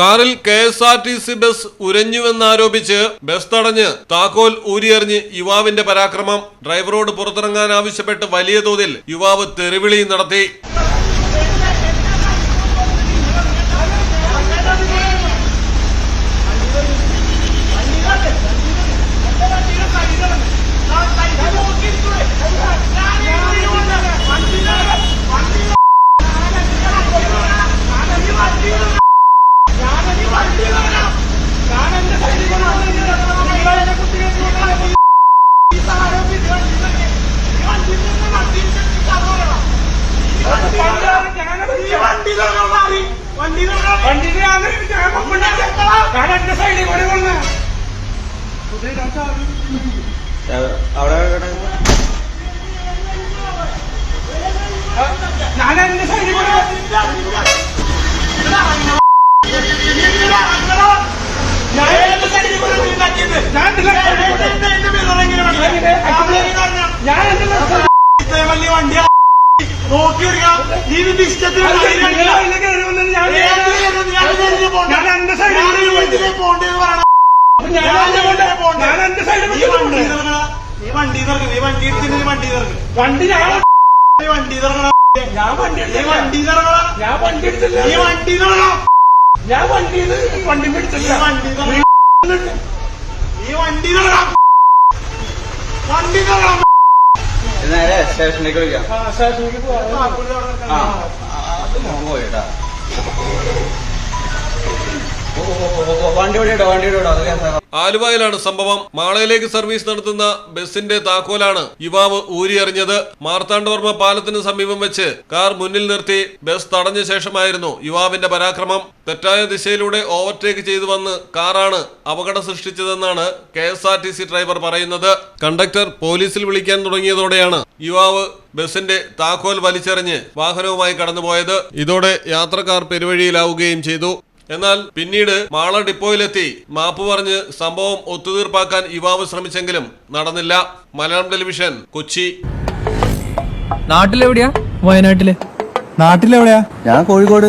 കാറിൽ K S R T C bus ഉരഞ്ഞുവെന്നാരോപിച്ച് bus തടഞ്ഞ് താക്കോൽ ഊരിയെറിഞ്ഞ് യുവാവിന്റെ പരാക്രമം. ഡ്രൈവറോട് പുറത്തിറങ്ങാൻ ആവശ്യപ്പെട്ട് വലിയ തോതിൽ യുവാവ് തെറിവിളി നടത്തി. അവിടെ ഞാൻ എന്റെ സൈഡിൽ ഞാൻ നോക്കി നീ ഇഷ്ടത്തിന് ഞാൻ എന്റെ കൂടെ പോണ്ടെന്ന് പറയണം. ഞാൻ എന്റെ സൈഡിൽ നീ വണ്ടി ഇറങ്ങണ നീ വണ്ടി ഇറങ്ങി നീ വണ്ടി എടുത്തിട്ട് നീ വണ്ടി ഇറങ്ങി വണ്ടി ഞാൻ നീ വണ്ടി ഇറങ്ങണ ഞാൻ വണ്ടി നീ വണ്ടി ഇറങ്ങണ ഞാൻ വണ്ടി എടുത്തില്ല. നീ വണ്ടി ഇറങ്ങണം ഞാൻ വണ്ടി വണ്ടി പിടിച്ചില്ല വണ്ടി നീ വണ്ടി ഇറങ്ങണം വണ്ടി ഇറങ്ങണം നേരെ സ്റ്റേഷനിലേക്ക് വിളിക്കാം. ആ, സ്റ്റേഷനിലേക്ക് പോവാം. ആ അത് പോയിട്ടാ ആലുവയിലാണ് സംഭവം. മാളയിലേക്ക് സർവീസ് നടത്തുന്ന ബസിന്റെ താക്കോലാണ് യുവാവ് ഊരിയെറിഞ്ഞത്. മാർത്താണ്ഡവർമ്മ പാലത്തിന് സമീപം വെച്ച് കാർ മുന്നിൽ നിർത്തി ബസ് തടഞ്ഞ ശേഷമായിരുന്നു യുവാവിന്റെ പരാക്രമം. തെറ്റായ ദിശയിലൂടെ ഓവർടേക്ക് ചെയ്തു വന്ന് കാറാണ് അപകടം സൃഷ്ടിച്ചതെന്നാണ് കെ ഡ്രൈവർ പറയുന്നത്. കണ്ടക്ടർ പോലീസിൽ വിളിക്കാൻ തുടങ്ങിയതോടെയാണ് യുവാവ് ബസിന്റെ താക്കോൽ വലിച്ചെറിഞ്ഞ് വാഹനവുമായി കടന്നുപോയത്. ഇതോടെ യാത്രക്കാർ പെരുവഴിയിലാവുകയും ചെയ്തു. എന്നാൽ പിന്നീട് മാള ഡിപ്പോയിലെത്തി. മാപ്പ് പറഞ്ഞ് സംഭവം ഒത്തുതീർപ്പാക്കാൻ യുവാവ് ശ്രമിച്ചെങ്കിലും നടന്നില്ല. മലയാളം ടെലിവിഷൻ കൊച്ചി. നാട്ടിലെവിടെയാ? വയനാട്ടിൽ. നാട്ടിലെവിടെയാ? ഞാൻ കോഴിക്കോട്.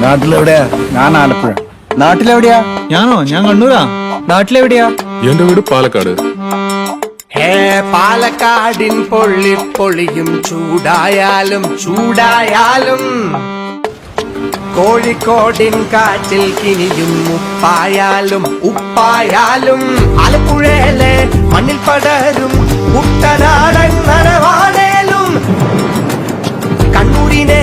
നാട്ടിലെവിടെയാ? ഞാൻ ആലപ്പുഴ. നാട്ടിലെവിടെയാ? ഞാനോ? ഞാൻ കണ്ണൂരാ. നാട്ടിലെവിടെയാ? എന്റെ വീട് പാലക്കാട്. ഹേ പാലക്കാടിൻ പൊള്ളി പൊളിയും ചൂടായാലും ചൂടായാലും. കോഴിക്കോടിൻ കാറ്റിൽ കിനിയും ഉപ്പായാലും ഉപ്പായാലും ആലപ്പുഴയിലെ മണ്ണിൽ പടരും കുട്ടനാടൻ നനവാടേലും കണ്ണൂരിനെ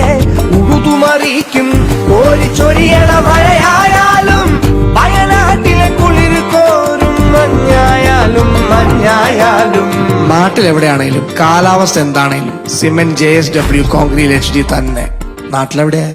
ഉഴുതുമറിയിക്കും കോരിച്ചൊരിയണ മഴയായാലും വയനാട്ടിലെ കുളിർ കോരും മഞ്ഞായാലും മഞ്ഞായാലും. നാട്ടിലെവിടെയാണേലും കാലാവസ്ഥ എന്താണേലും cement J S W concrete H D തന്നെ. നാട്ടിലെവിടെയാ?